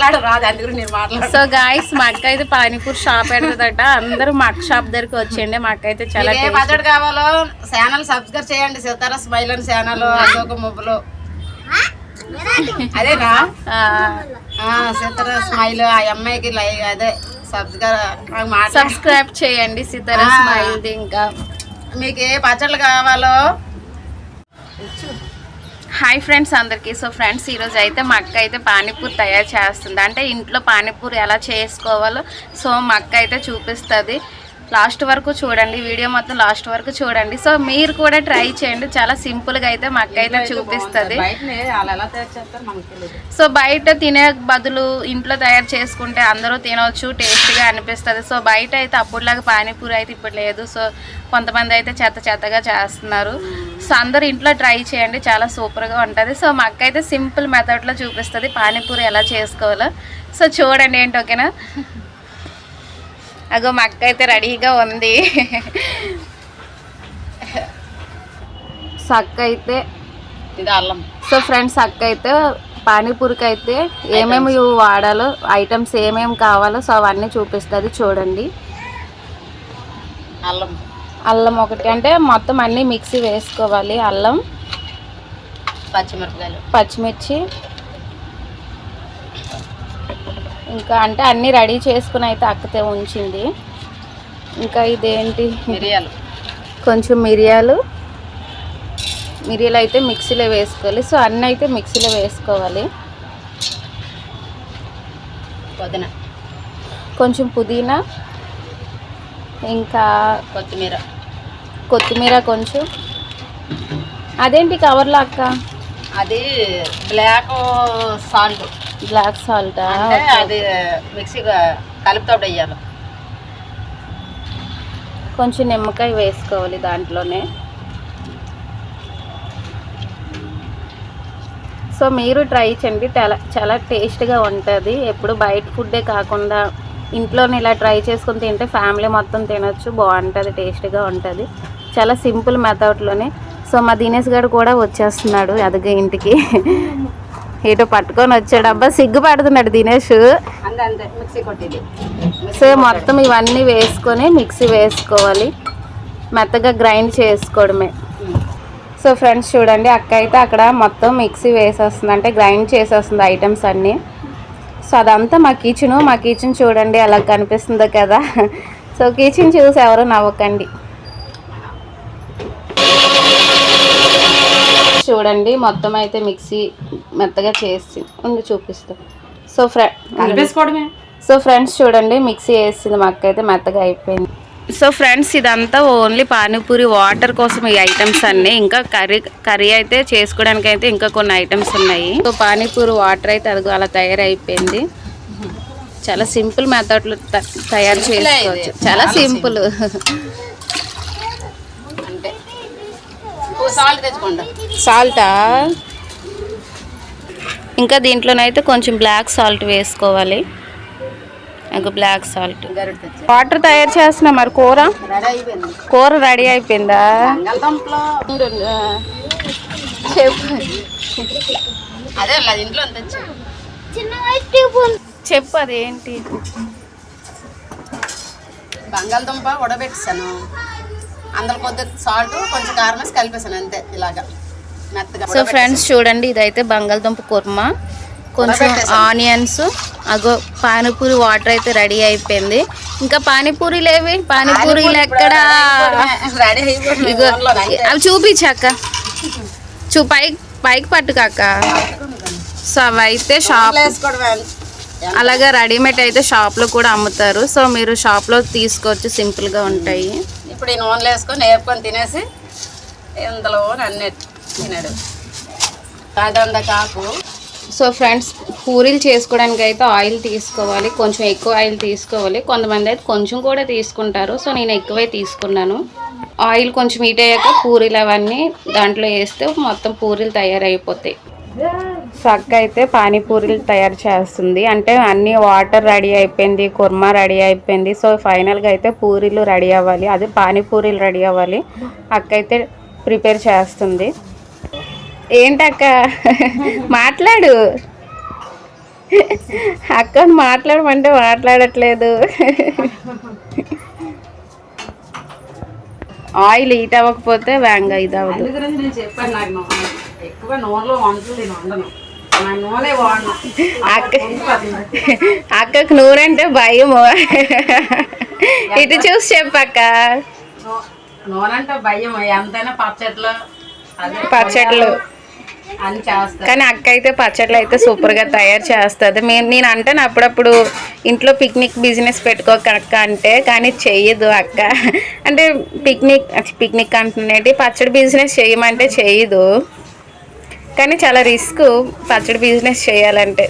మాట్లాడు రాదు అందుకు నేను మాట్లాడు సో గాయస్ మా అక్క అయితే పానీపూరి షాప్ పెడతదట. అందరూ మా అక్క షాప్ దగ్గరికి వచ్చేయండి. మా అక్క అయితే చాలా ఏ పచ్చడి కావాలో ఛానల్ సబ్స్క్రైబ్ చేయండి. సితారా స్మైల్ అని ఛానల్ అశోక ముబ్బులు. అదేనా? సితారా స్మైల్ ఆ అమ్మాయికి అదే సబ్స్క్రైబ్ సబ్స్క్రైబ్ చేయండి సితారా. స్మైల్ ఇంకా. మీకు ఏ పచ్చళ్ళు కావాలో హాయ్ ఫ్రెండ్స్ అందరికీ. సో ఫ్రెండ్స్ ఈరోజు అయితే మా అక్క అయితే పానీపూరి తయారు చేస్తుంది. అంటే ఇంట్లో పానీపూరి ఎలా చేసుకోవాలో సో మా అక్క అయితే చూపిస్తుంది. లాస్ట్ వరకు చూడండి వీడియో మొత్తం లాస్ట్ వరకు చూడండి. సో మీరు కూడా ట్రై చేయండి. చాలా సింపుల్గా అయితే మా అక్క అయితే చూపిస్తుంది. సో బయట తినే బదులు ఇంట్లో తయారు చేసుకుంటే అందరూ తినవచ్చు టేస్టీగా అనిపిస్తుంది. సో బయట అయితే అప్పుడులాగా పానీపూరి అయితే ఇప్పుడు లేదు. సో కొంతమంది అయితే చెత్త చెత్తగా చేస్తున్నారు. సో అందరూ ఇంట్లో ట్రై చేయండి. చాలా సూపర్గా ఉంటుంది. సో మా అక్క అయితే సింపుల్ మెథడ్లో చూపిస్తుంది పానీపూరి ఎలా చేసుకోవాలో. సో చూడండి ఏంటి ఓకేనా? అగో మా అక్క అయితే రెడీగా ఉంది. సో అక్క అయితే ఇది అల్లం. సో ఫ్రెండ్స్ అక్క అయితే పానీపూరికి అయితే ఏమేమి వాడాలో ఐటమ్స్ ఏమేమి కావాలో సో అవన్నీ చూపిస్తుంది చూడండి. అల్లం. అల్లం ఒకటి అంటే మొత్తం అన్నీ మిక్సీ వేసుకోవాలి అల్లం పచ్చిమిరపకాయలు. పచ్చిమిర్చి ఇంకా అంటే అన్నీ రెడీ చేసుకుని అయితే అక్కతే ఉంచింది. ఇంకా ఇదేంటి? మిరియాలు. కొంచెం మిరియాలు. మిరియాలు అయితే మిక్సీలో వేసుకోవాలి. సో అన్నీ అయితే మిక్సీలో వేసుకోవాలి. పుదీనా. కొంచెం పుదీనా. ఇంకా కొత్తిమీర. కొత్తిమీర కొంచెం. అదేంటి కవర్లో అక్క? అది బ్లాక్ సాల్ట్. బ్లాక్ సాల్టా అంటే అది మిక్సీగా కలుపుతాడు వేయాలి కొంచెం నిమ్మకాయ వేసుకోవాలి దాంట్లోనే. సో మీరు ట్రై చేయండి. చాలా చాలా టేస్ట్గా ఉంటుంది. ఎప్పుడు బయట ఫుడ్డే కాకుండా ఇంట్లోనే ఇలా ట్రై చేసుకుని తింటే ఫ్యామిలీ మొత్తం తినొచ్చు. బాగుంటుంది టేస్ట్గా ఉంటుంది. చాలా సింపుల్ మెథడ్లోనే సో మా దినేష్ గారు కూడా వచ్చేస్తున్నాడు అదిగే ఇంటికి. ఏటో పట్టుకొని వచ్చాడు. అబ్బా సిగ్గుపడుతున్నాడు దినేష్. సో మొత్తం ఇవన్నీ వేసుకొని మిక్సీ వేసుకోవాలి. మెత్తగా గ్రైండ్ చేసుకోవడమే. సో ఫ్రెండ్స్ చూడండి అక్క అయితే అక్కడ మొత్తం మిక్సీ వేసేస్తుంది. అంటే గ్రైండ్ చేసేస్తుంది ఐటమ్స్ అన్నీ. సో అదంతా మా కిచెను. మా కిచెన్ చూడండి అలా కనిపిస్తుందో కదా. సో కిచెన్ చూసి ఎవరు నవ్వకండి. చూడండి మొత్తం అయితే మిక్సీ మెత్తగా చేసి ఉండి చూపిస్తాం. సో ఫ్రెండ్ సో ఫ్రెండ్స్ చూడండి మిక్సీ వేసింది మా అక్క అయితే మెత్తగా అయిపోయింది. సో ఫ్రెండ్స్ ఇదంతా ఓన్లీ పానీపూరి వాటర్ కోసం ఈ ఐటమ్స్ అన్నీ. ఇంకా కర్రీ కర్రీ అయితే చేసుకోవడానికి అయితే ఇంకా కొన్ని ఐటమ్స్ ఉన్నాయి. సో పానీపూరి వాటర్ అయితే అది అలా తయారైపోయింది. చాలా సింపుల్ మెథడ్లో తయారు చేసుకోవచ్చు. చాలా సింపుల్ అంటే సాల్ట్ తెచ్చుకోండి. సాల్టా? ఇంకా దీంట్లోనైతే కొంచెం బ్లాక్ సాల్ట్ వేసుకోవాలి. ఇంకా బ్లాక్ సాల్ట్ వాటర్ తయారు చేస్తున్నా మరి కూర? రెడీ అయిపోయింది. కూర రెడీ అయిపోయిందా? చెప్పు. అదేంటి? బంగాళదుంప ఉడబెట్టాను అందులో కొద్ది సాల్ట్ కొంచెం కారం వేసి కలిపేసాను అంతే ఇలాగా. మెత్తగా. సో ఫ్రెండ్స్ చూడండి ఇదైతే బంగాళదుంప కుర్మా. కొంచెం ఆనియన్స్ అగో పానీపూరి వాటర్ అయితే రెడీ అయిపోయింది. ఇంకా పానీపూరి లేవి పానీపూరీలు ఎక్కడా ఇగో అవి చూపించాక చూ పైకి పైకి పట్టుకాక సో అవి అయితే షాప్ అలాగే రెడీమేడ్ అయితే షాప్లో కూడా అమ్ముతారు. సో మీరు షాప్లో తీసుకోవచ్చు సింపుల్గా ఉంటాయి. ఇప్పుడు ఈ నూనెలో వేసుకొని వేపుకొని తినేసి ఇందులో అన్నీ తినాడు. కాదంద కాకు సో ఫ్రెండ్స్ పూరీలు చేసుకోవడానికి అయితే ఆయిల్ తీసుకోవాలి. కొంచెం ఎక్కువ ఆయిల్ తీసుకోవాలి. కొంతమంది అయితే కొంచెం కూడా తీసుకుంటారు. సో నేను ఎక్కువే తీసుకున్నాను. ఆయిల్ కొంచెం హీట్ అయ్యాక పూరీలు అవన్నీ దాంట్లో వేస్తే మొత్తం పూరీలు తయారైపోతాయి. సో అక్క అయితే పానీపూరీలు తయారు చేస్తుంది. అంటే అన్ని వాటర్ రెడీ అయిపోయింది కుర్మా రెడీ అయిపోయింది. సో ఫైనల్గా అయితే పూరీలు రెడీ అవ్వాలి. అదే పానీపూరీలు రెడీ అవ్వాలి. అక్క అయితే ప్రిపేర్ చేస్తుంది. ఏంటక్క? మాట్లాడు. అక్క మాట్లాడమంటే మాట్లాడట్లేదు. ఆయిల్ హీట్ అవ్వకపోతే వేంగా ఇది అవ్వదు చెప్పాను నాకు ఎక్కువ నూనెలో వంటలు నేను వండను. అక్క అక్కకు నూనె అంటే భయము. ఇటు చూసి చెప్పక్క. నూనె అంటే భయం ఎంతైనా పచ్చట్లు పచ్చట్లు. కానీ అక్క అయితే పచ్చళ్ళు అయితే సూపర్గా తయారు చేస్తుంది. మేము నేను అంటాను అప్పుడప్పుడు ఇంట్లో పిక్నిక్ బిజినెస్ పెట్టుకోక అక్క అంటే కానీ చెయ్యదు అక్క. అంటే పిక్నిక్ పిక్నిక్ అంటున్నట్టు పచ్చడి బిజినెస్ చేయమంటే చెయ్యదు. కానీ చాలా రిస్క్ పచ్చడి బిజినెస్ చేయాలంటే.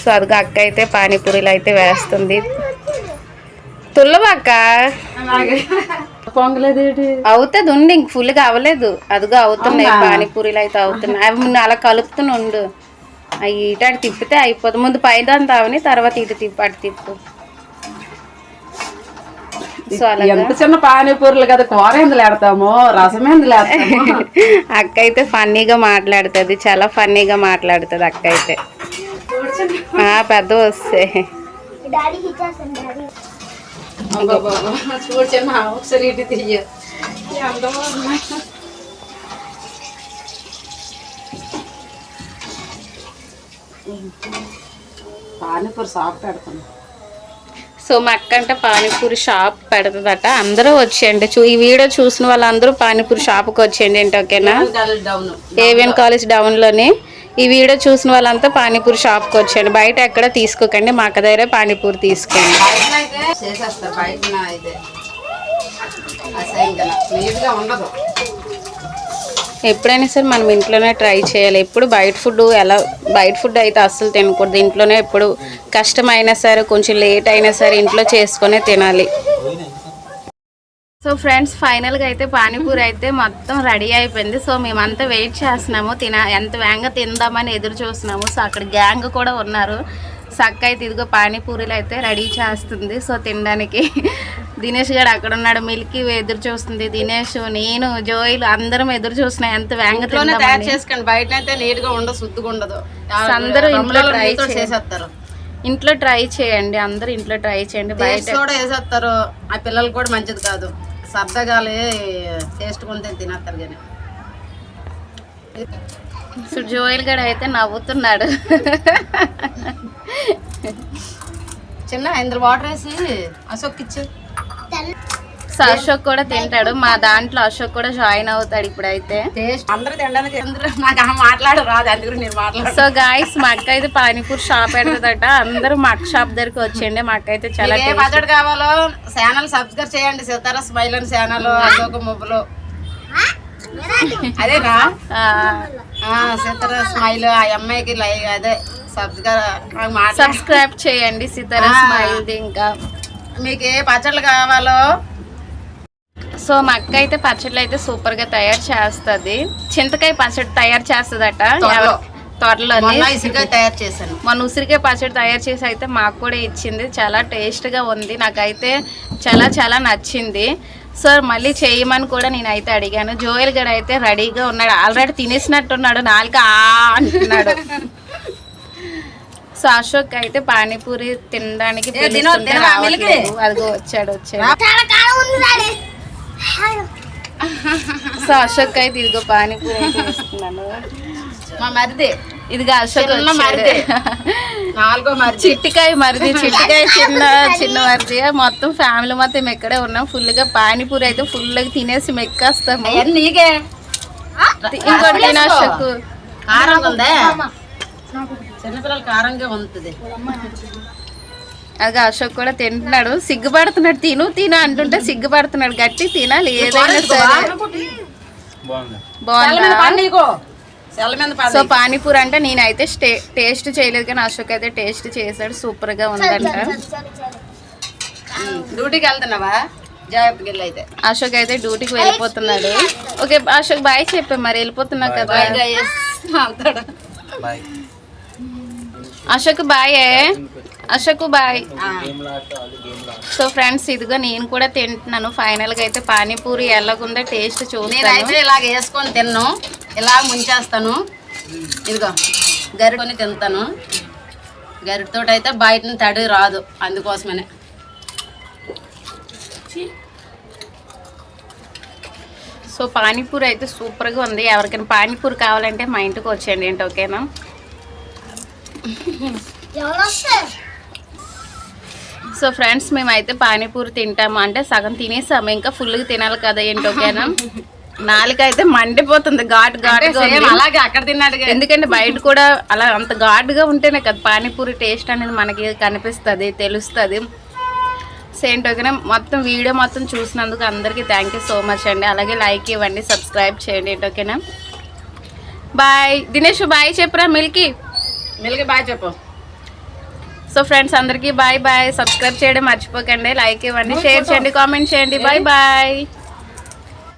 సో అదిగో అక్క అయితే పానీపూరీలు అయితే వేస్తుంది. తుల్లవక్క అవుతుంది ఉండి ఇంక ఫుల్గా అవ్వలేదు. అదిగో అవుతున్నాయి? పానీపూరీలు అయితే అవుతున్నాయి. అవి ముందు అలా కలుపుతూనే ఉండు. అవి ఇటు అటు తిప్పితే అయిపోతుంది ముందు పైన అంతా అవని తర్వాత ఇటు తిప్పు అటు తిప్పు. ఎంత చిన్న పానీపూరులు కదా కూర ఎందులు ఆడతాము రసం ఎందులు ఆడతాము అక్క అయితే ఫన్నీగా మాట్లాడుతుంది చాలా ఫన్నీగా మాట్లాడుతుంది అక్క అయితే ఆ, పెద్ద వస్తే. ఒకసారి ఇటు తీయ. పానీపూరి సాఫ్ పెడతాను. సో మా అక్క అంటే పానీపూరి షాప్ పెడుతుందట. అందరూ వచ్చేయండి. చూ ఈ వీడియో చూసిన వాళ్ళందరూ పానీపూరి షాప్కి వచ్చేయండి ఏంటి ఓకేనా? ఏవిఎన్ కాలేజ్ డౌన్లోని ఈ వీడియో చూసిన వాళ్ళంతా పానీపూరి షాప్కి వచ్చాను బయట ఎక్కడ తీసుకోకండి. మా అక్క దగ్గరే పానీపూరి తీసుకోండి ఉండదు. ఎప్పుడైనా సరే మనం ఇంట్లోనే ట్రై చేయాలి. ఎప్పుడు బయట ఫుడ్ ఎలా బయట ఫుడ్ అయితే అస్సలు తినకూడదు. ఇంట్లోనే ఎప్పుడు కష్టమైనా సరే కొంచెం లేట్ అయినా సరే ఇంట్లో చేసుకునే తినాలి. సో ఫ్రెండ్స్ ఫైనల్గా అయితే పానీపూరి అయితే మొత్తం రెడీ అయిపోయింది. సో మేమంతా వెయిట్ చేస్తున్నాము. తిన ఎంత వేగంగా తిందామని ఎదురు చూస్తున్నాము. సో అక్కడ గ్యాంగ్ కూడా ఉన్నారు. సక్క అయితే ఇదిగో పానీపూరీలు అయితే రెడీ చేస్తుంది. సో తినడానికి దినేష్ గారు అక్కడ ఉన్నాడు. మిల్కీ ఎదురు చూస్తుంది. దినేష్ నేను జోయిలు అందరం ఎదురు చూస్తున్నాం ఎంత ఇంట్లోనే తయారు చేసుకోండి. బయట అయితే నీట్గా ఉండదు శుద్ధిగా ఉండదు. అందరూ ఇంట్లో చేయండి. చేసేస్తారు ఇంట్లో ట్రై చేయండి. అందరూ ఇంట్లో ట్రై చేయండి. టేస్ట్ బయట కూడా వేసేస్తారు. ఆ పిల్లలు కూడా మంచిది కాదు. సరదాగాలి చేసుకుంటే తినేస్తారు కానీ. సో జోయిల్ గడ అయితే నవ్వుతున్నాడు. చిన్న ఇందులో వాటర్ వేసి అశోక్ ఇచ్చు సో అశోక్ కూడా తింటాడు. మా దాంట్లో అశోక్ కూడా జాయిన్ అవుతాడు ఇప్పుడైతే. టేస్ట్ అందరూ తినడానికి అందరూ నాకు ఆ మాట్లాడు రాదు. అందుకు నేను మాట్లాడు సో గాయస్ మా అక్క అయితే పానీపూరి షాప్ పెడుతుందట. అందరూ మా అక్క షాప్ దగ్గరికి వచ్చేయండి మా అక్క అయితే చాలా పచ్చడి కావాలో ఛానల్ సబ్స్క్రైబ్ చేయండి. సీతారా స్మైల్ అని ఛానల్ అశోక్ ముబ్బులు ఆ, సీతారా స్మైల్ ఆ అమ్మాయికి అదే సబ్స్క్రైబ్ చేయండి సితారా ఆ. స్మైల్ ఇంకా. మీకు ఏ పచ్చళ్ళు కావాలో? సో మా అక్క అయితే పచ్చళ్ళు అయితే సూపర్గా తయారు చేస్తది. చింతకాయ పచ్చడి తయారు చేస్తుందట. త్వరలో. త్వరలో మొన్న ఇసుక తయారు చేశాను. మన ఉసిరికాయ పచ్చడి తయారు చేసి అయితే మాకు కూడా ఇచ్చింది. చాలా టేస్ట్గా ఉంది. నాకైతే చాలా చాలా నచ్చింది. సో మళ్ళీ చేయమని కూడా నేనైతే అడిగాను. జోయల్ గడ అయితే రెడీగా ఉన్నాడు. ఆల్రెడీ తినేసినట్టున్నాడు. నాలుక ఆ అంటున్నాడు. సో అశోక్ అయితే పానీపూరి తినడానికి. అదిగో వచ్చాడు వచ్చాడు. సో అశోక్ అయితే ఇదిగో పానీపూరి మా మరిది. ఇదిగో అశోక్. నాలుగో మరిది. చిట్టికాయ మరిది చిట్టికాయ చిన్న చిన్న మరిది. మొత్తం ఫ్యామిలీ మొత్తం ఇక్కడే ఉన్నాం. ఫుల్గా పానీపూరి అయితే ఫుల్గా తినేసి మెక్కేస్తాము. నీకే. ఇంకోటి తినశకు ఉందా? చిన్నపిల్లలు కారంగా ఉంటుంది అది అశోక్ కూడా తింటున్నాడు. సిగ్గుపడుతున్నాడు. తిను తిను అంటుంటే సిగ్గుపడుతున్నాడు. గట్టి తినాలి. ఏదైనా సరే. బాగుందా సో పానీపూరి అంటే నేనైతే స్టే టేస్ట్ చేయలేదు కానీ అశోక్ అయితే టేస్ట్ చేశాడు సూపర్గా ఉందంట. డ్యూటీకి వెళ్తున్నావా? అయితే. అశోక్ అయితే డ్యూటీకి వెళ్ళిపోతున్నాడు. ఓకే అశోక్ బాయ్ చెప్పే మరి వెళ్ళిపోతున్నావు కదా. అశోక్ బాయ్. అశోక్ బాయ్. ఆ, సో ఫ్రెండ్స్ ఇదిగో నేను కూడా తింటున్నాను. ఫైనల్గా అయితే పానీపూరి ఎలాగుందో టేస్ట్ చూస్తాను. నేనైతే ఇలాగ వేసుకొని తిన్ను. ఇలా ముంచేస్తాను. ఇదిగో గరిటని తింటాను. గరిటతో అయితే బయట తడి రాదు అందుకోసమనే. సో పానీపూరి అయితే సూపర్గా ఉంది. ఎవరికైనా పానీపూరి కావాలంటే మా ఇంటికి వచ్చేయండి ఏంటి? ఓకేనా? సో ఫ్రెండ్స్ మేమైతే పానీపూరి తింటాము. అంటే సగం తినేసాము. ఇంకా ఫుల్గా తినాలి కదా ఏంటి ఓకేనా నాలుక అయితే మండిపోతుంది. ఘాటు ఘాటుగా ఉంది. అలాగే అక్కడ తిన్నాడుగా ఎందుకంటే బయట కూడా అలా అంత ఘాటుగా ఉంటేనే కదా పానీపూరి టేస్ట్ అనేది మనకి కనిపిస్తుంది తెలుస్తుంది. సేంట్ ఓకేనా మొత్తం వీడియో మొత్తం చూసినందుకు అందరికీ థ్యాంక్ యూ సో మచ్ అండి. అలాగే లైక్ ఇవ్వండి సబ్స్క్రైబ్ చేయండి ఏంటి ఓకేనా బాయ్ దినేష్ బాయ్ చెప్పరా మిల్కి మిల్కి బాగా చెప్పు. సో ఫ్రెండ్స్ అందరికీ బాయ్ బాయ్ సబ్స్క్రైబ్ చేయడం మర్చిపోకండి. లైక్ ఇవ్వండి షేర్ చేయండి కామెంట్ చేయండి. Bye bye